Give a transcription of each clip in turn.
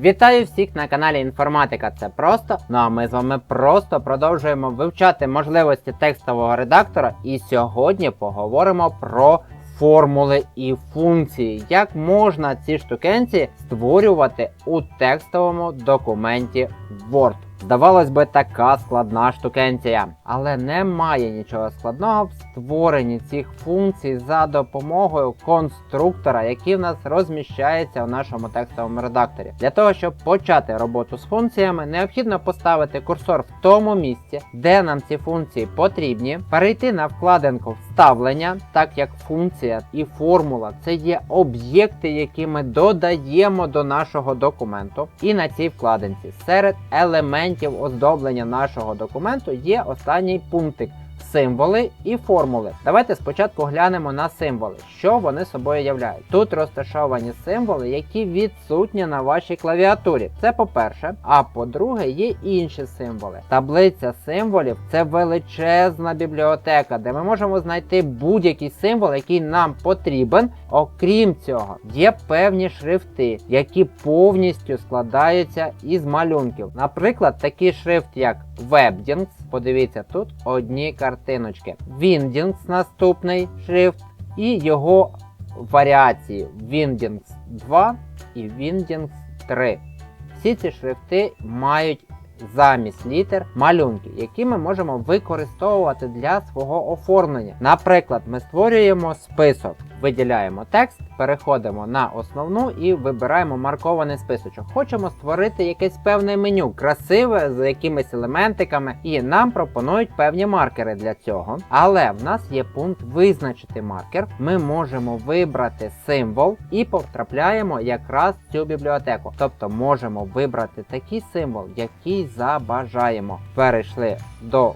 Вітаю всіх на каналі Інформатика. Це просто. Ну а ми з вами просто продовжуємо вивчати можливості текстового редактора. І сьогодні поговоримо про формули і функції. Як можна ці штукенці створювати у текстовому документі Word. Здавалось би, така складна штукенція, але немає нічого складного в створенні цих функцій за допомогою конструктора, який в нас розміщається у нашому текстовому редакторі. Для того, щоб почати роботу з функціями, необхідно поставити курсор в тому місці, де нам ці функції потрібні, перейти на вкладинку вставлення, так як функція і формула це є об'єкти, які ми додаємо до нашого документу. І на цій вкладинці серед елементів оздоблення нашого документу є останній пунктик. Символи і формули. Давайте спочатку глянемо на символи, що вони собою являють. Тут розташовані символи, які відсутні на вашій клавіатурі. Це по-перше. А по-друге, є інші символи. Таблиця символів це величезна бібліотека, де ми можемо знайти будь-який символ, який нам потрібен. Окрім цього, є певні шрифти, які повністю складаються із малюнків. Наприклад, такий шрифт, як Webdings. Подивіться, тут одні картиночки. Windings наступний шрифт і його варіації Windings 2 і Windings 3. Всі ці шрифти мають замість літер малюнки, які ми можемо використовувати для свого оформлення. Наприклад, ми створюємо список, виділяємо текст, переходимо на основну і вибираємо маркований списочок. Хочемо створити якесь певне меню, красиве з якимись елементиками, і нам пропонують певні маркери для цього. Але в нас є пункт визначити маркер. Ми можемо вибрати символ і потрапляємо якраз в цю бібліотеку. Тобто можемо вибрати такий символ, який забажаємо. Перейшли до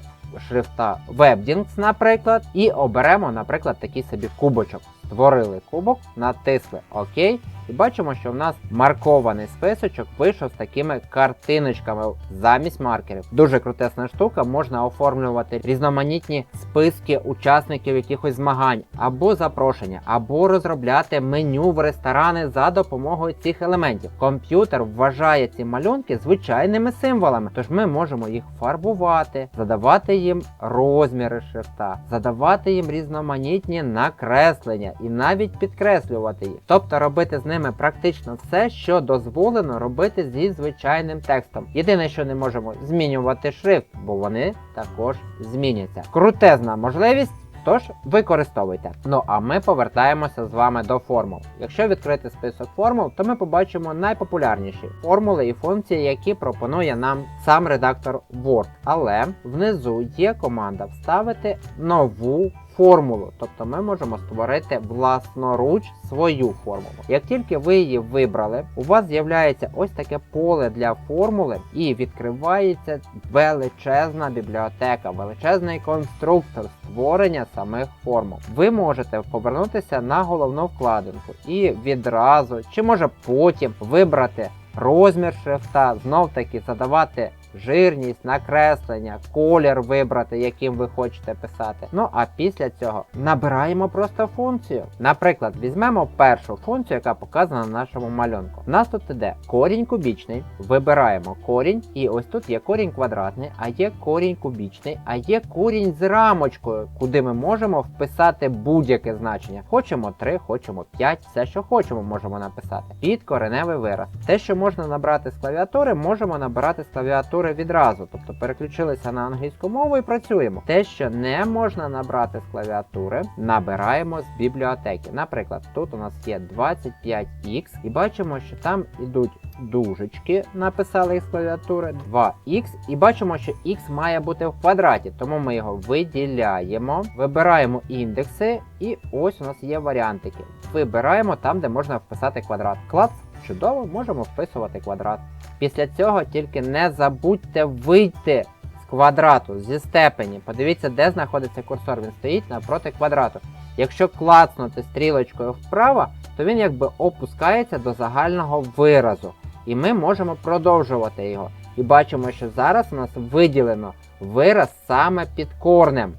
шрифта Webdings, наприклад, і оберемо, наприклад, такий собі кубочок. Створили кубок, натисли ОК, і бачимо, що в нас маркований списочок вийшов з такими картиночками замість маркерів. Дуже крутесна штука, можна оформлювати різноманітні списки учасників якихось змагань або запрошення, або розробляти меню в ресторани за допомогою цих елементів. Комп'ютер вважає ці малюнки звичайними символами, тож ми можемо їх фарбувати, задавати їм розміри шрифта, задавати їм різноманітні накреслення і навіть підкреслювати їх, тобто робити з ними практично все, що дозволено робити зі звичайним текстом. Єдине, що не можемо змінювати шрифт, бо вони також зміняться. Крутезна можливість. Тож використовуйте. Ну а ми повертаємося з вами до формул. Якщо відкрити список формул, то ми побачимо найпопулярніші формули і функції, які пропонує нам сам редактор Word. Але внизу є команда вставити нову формулу. Тобто ми можемо створити власноруч свою формулу. Як тільки ви її вибрали, у вас з'являється ось таке поле для формули і відкривається величезна бібліотека, величезний конструктор створення самих формул. Ви можете повернутися на головну вкладинку і відразу, чи може потім вибрати розмір шрифта, знов таки задавати жирність, накреслення, колір вибрати, яким ви хочете писати. Ну а після цього набираємо просто функцію. Наприклад, візьмемо першу функцію, яка показана на нашому малюнку. У нас тут іде корінь кубічний, вибираємо корінь, і ось тут є корінь квадратний, а є корінь кубічний, а є корінь з рамочкою, куди ми можемо вписати будь-яке значення. Хочемо 3, хочемо 5, все, що хочемо, можемо написати. Під кореневий вираз. Те, що можна набрати з клавіатури, можемо набирати з клавіатури відразу. Тобто переключилися на англійську мову і працюємо. Те, що не можна набрати з клавіатури, набираємо з бібліотеки. Наприклад, тут у нас є 25x, і бачимо, що там ідуть дужечки, написали їх з клавіатури 2х, і бачимо, що x має бути в квадраті, тому ми його виділяємо, вибираємо індекси, і ось у нас є варіантики. Вибираємо там, де можна вписати квадрат. Клац, чудово, можемо вписувати квадрат. Після цього тільки не забудьте вийти з квадрату, зі степені. Подивіться, де знаходиться курсор. Він стоїть напроти квадрату. Якщо клацнути стрілочкою вправо, то він якби опускається до загального виразу. І ми можемо продовжувати його. І бачимо, що зараз у нас виділено вираз саме під корнем.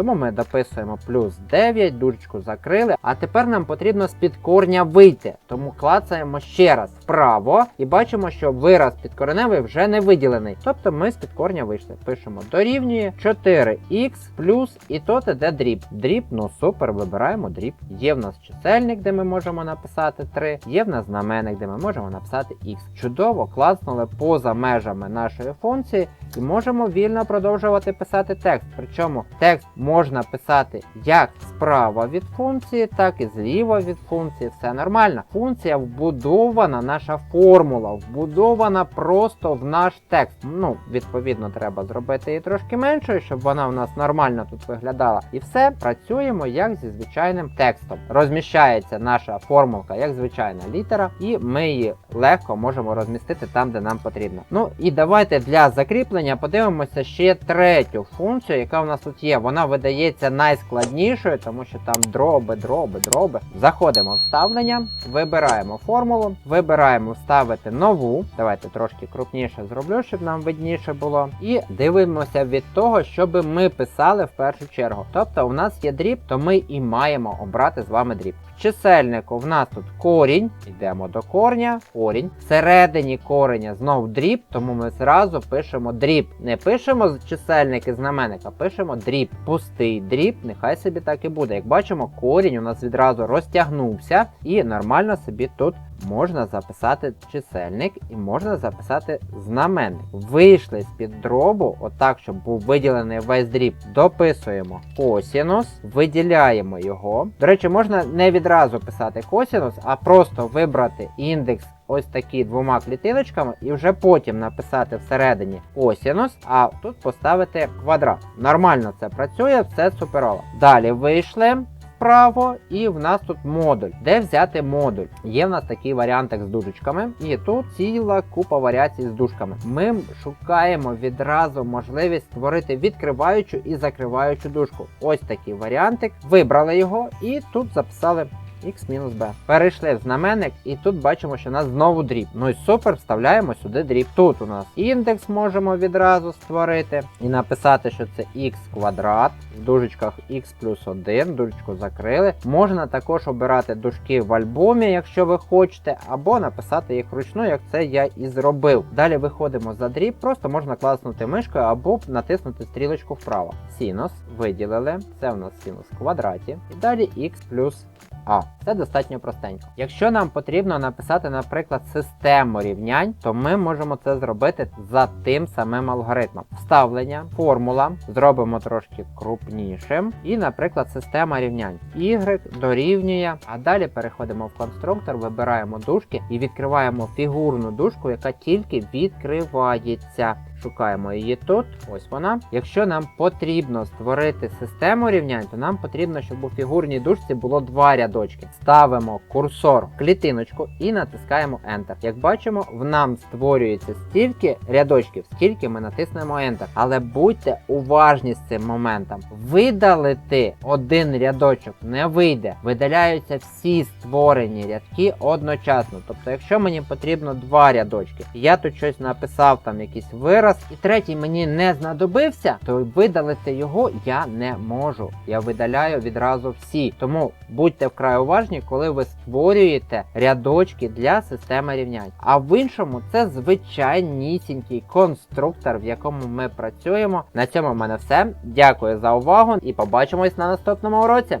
Тому ми дописуємо плюс 9, дужечку закрили. А тепер нам потрібно з під корня вийти. Тому клацаємо ще раз вправо і бачимо, що вираз підкореневий вже не виділений. Тобто ми з під корня вийшли. Пишемо дорівнює 4х плюс і тут іде дріб. Дріб, ну супер, вибираємо дріб. Є в нас чисельник, де ми можемо написати 3, є в нас знаменник, де ми можемо написати х. Чудово, клацнули поза межами нашої функції і можемо вільно продовжувати писати текст. Причому текст можна писати як справа від функції, так і зліва від функції. Все нормально. Функція вбудована, наша формула вбудована просто в наш текст. Ну, відповідно, треба зробити її трошки меншою, щоб вона у нас нормально тут виглядала. І все, працюємо як зі звичайним текстом. Розміщається наша формулка як звичайна літера, і ми її легко можемо розмістити там, де нам потрібно. Ну і давайте для закріплення подивимося ще третю функцію, яка у нас тут є. Вона видається найскладнішою, тому що там дроби, дроби, дроби. Заходимо в вставлення, вибираємо формулу, вибираємо вставити нову. Давайте трошки крупніше зроблю, щоб нам видніше було. І дивимося від того, щоб ми писали в першу чергу. Тобто, у нас є дріб, то ми і маємо обрати з вами дріб. Чисельнику в нас тут корінь. Йдемо до корня, корінь. Всередині кореня знов дріб, тому ми зразу пишемо дріб. Не пишемо чисельники чисельник і знаменник, а пишемо дріб. Пустий дріб, нехай собі так і буде. Як бачимо, корінь у нас відразу розтягнувся і нормально собі тут можна записати чисельник і можна записати знаменник. Вийшли з-під дробу, отак, щоб був виділений весь дріб. Дописуємо косінус, виділяємо його. До речі, можна не відразу писати косінус, а просто вибрати індекс. Ось такі двома клітиночками, і вже потім написати всередині косінус, а тут поставити квадрат. Нормально це працює, все суперово. Далі вийшли вправо, і в нас тут модуль. Де взяти модуль? Є в нас такий варіантик з дужечками, і тут ціла купа варіацій з дужками. Ми шукаємо відразу можливість створити відкриваючу і закриваючу дужку. Ось такий варіантик. Вибрали його і тут записали. X-B. Перейшли в знаменник, і тут бачимо, що у нас знову дріб. Ну і супер, вставляємо сюди дріб. Тут у нас індекс можемо відразу створити і написати, що це x квадрат, в дужечках x плюс 1, дужечку закрили. Можна також обирати дужки в альбомі, якщо ви хочете, або написати їх вручну, як це я і зробив. Далі виходимо за дріб, просто можна класнути мишкою або натиснути стрілочку вправо. Синус виділили, це у нас синус в квадраті. І далі x плюс а, це достатньо простенько. Якщо нам потрібно написати, наприклад, систему рівнянь, то ми можемо це зробити за тим самим алгоритмом. Вставлення, формула, зробимо трошки крупнішим. І, наприклад, система рівнянь. Y дорівнює. А далі переходимо в конструктор, вибираємо дужки і відкриваємо фігурну дужку, яка тільки відкривається. Шукаємо її тут, ось вона. Якщо нам потрібно створити систему рівнянь, то нам потрібно, щоб у фігурній дужці було два рядочки. Ставимо курсор в клітиночку і натискаємо Enter. Як бачимо, в нам створюється стільки рядочків, скільки ми натиснемо Enter. Але будьте уважні з цим моментом. Видалити один рядочок не вийде. Видаляються всі створені рядки одночасно. Тобто, якщо мені потрібно два рядочки, я тут щось написав, там якийсь вираз і третій мені не знадобився, то видалити його я не можу. Я видаляю відразу всі. Тому будьте вкрай уважні, коли ви створюєте рядочки для системи рівнянь. А в іншому це звичайнісінький конструктор, в якому ми працюємо. На цьому в мене все. Дякую за увагу і побачимось на наступному уроці.